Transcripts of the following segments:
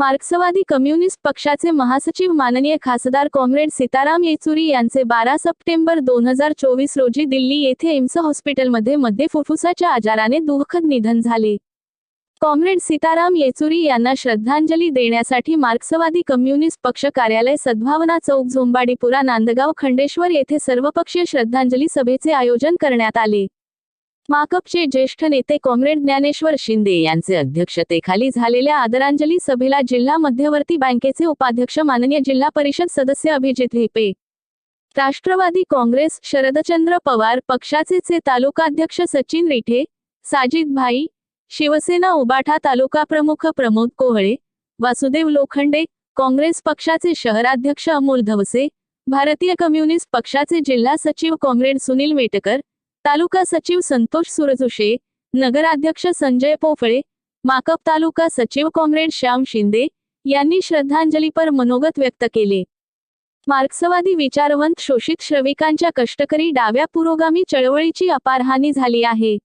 मार्क्सवादी कम्युनिस्ट पक्षाचे महासचिव माननीय खासदार कॉम्रेड सीताराम येचुरी यांचे बारा सप्टेंबर दोन हजार चोवीस रोजी दिल्ली येथे एम्स हॉस्पिटलमध्ये मध्ये फुफ्फुसाच्या आजाराने दुःखद निधन झाले. कॉम्रेड सीताराम येचुरी यांना श्रद्धांजली देण्यासाठी मार्क्सवादी कम्युनिस्ट पक्ष कार्यालय सद्भावना चौक झोंबाडीपुरा नांदगाव खंडेश्वर येथे सर्वपक्षीय श्रद्धांजली सभेचे आयोजन करण्यात आले. माकपचे ज्येष्ठ नेते कॉम्रेड ज्ञानेश्वर शिंदे यांचे अध्यक्षतेखाली झालेल्या आदरांजली सभेला जिल्हा मध्यवर्ती बँकेचे उपाध्यक्ष माननीय जिल्हा परिषद सदस्य अभिजित लिपे राष्ट्रवादी काँग्रेस शरदचंद्र पवार पक्षाचे तालुकाध्यक्ष सचिन रिठे साजिद भाई शिवसेना उबाठा तालुका प्रमुख प्रमोद कोहळे वासुदेव लोखंडे काँग्रेस पक्षाचे शहराध्यक्ष अमोल धवसे भारतीय कम्युनिस्ट पक्षाचे जिल्हा सचिव कॉम्रेड सुनील मेटकर तालुका सचिव संतोष सुरजुशे नगराध्यक्ष संजय पोफळे माकप तालुका सचिव कॉम्रेड श्याम शिंदे यांनी श्रद्धांजलीपर मनोगत व्यक्त केले. मार्क्सवादी विचारवंत शोषित श्रमिकांच्या कष्टकरी डाव्या पुरोगामी चळवळीची अपार हानी झाली आहे.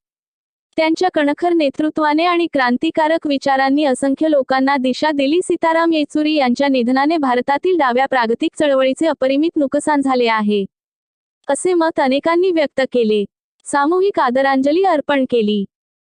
त्यांच्या कणखर नेतृत्वाने आणि क्रांतिकारक विचारांनी असंख्य लोकांना दिशा दिली. सीताराम येचुरी यांच्या निधनाने भारतातील डाव्या प्रागतिक चळवळीचे अपरिमित नुकसान झाले आहे. असे मत अनेकांनी व्यक्त केले. सामूहिक आदरांजली अर्पण केली.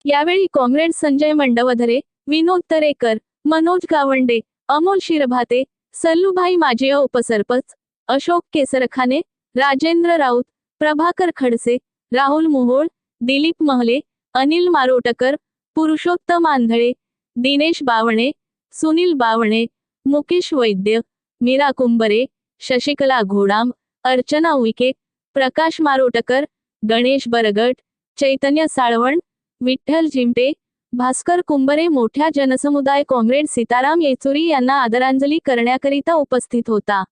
यावेळी कॉम्रेड संजय मंडवधरे विनोद तरेकर मनोज गावंडे अमोल शिरभाते सल्लूभाई माजी उपसरपंच अशोक केसरखाने राजेंद्र राऊत प्रभाकर खडसे राहुल मोहोळ दिलीप महले अनिल मारोटकर पुरुषोत्तम आंधळे दिनेश बावणे सुनील बावणे मुकेश वैद्य मीरा कुंबरे शशिकला घोडाम अर्चना उईके प्रकाश मारोटकर गणेश बरगट चैतन्य साळवण विठ्ठल जिमटे भास्कर कुंबरे मोठ्या जनसमुदाय कॉम्रेड सीताराम येचुरी यांना आदरांजली करण्याकरिता उपस्थित होता.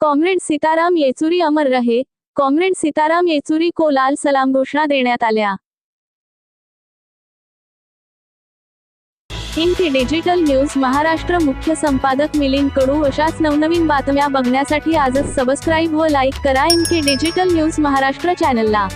कॉम्रेड सीताराम येचुरी अमर रहे कॉम्रेड सीताराम येचुरी को लाल सलाम घोषणा देण्यात आल्या. हिंदी डिजिटल न्यूज महाराष्ट्र मुख्य संपादक मिलिंद कडू अशाच नवनवीन बातम्या बघण्यासाठी आजच सबस्क्राईब व लाईक करा इनके डिजिटल न्यूज महाराष्ट्र चॅनलला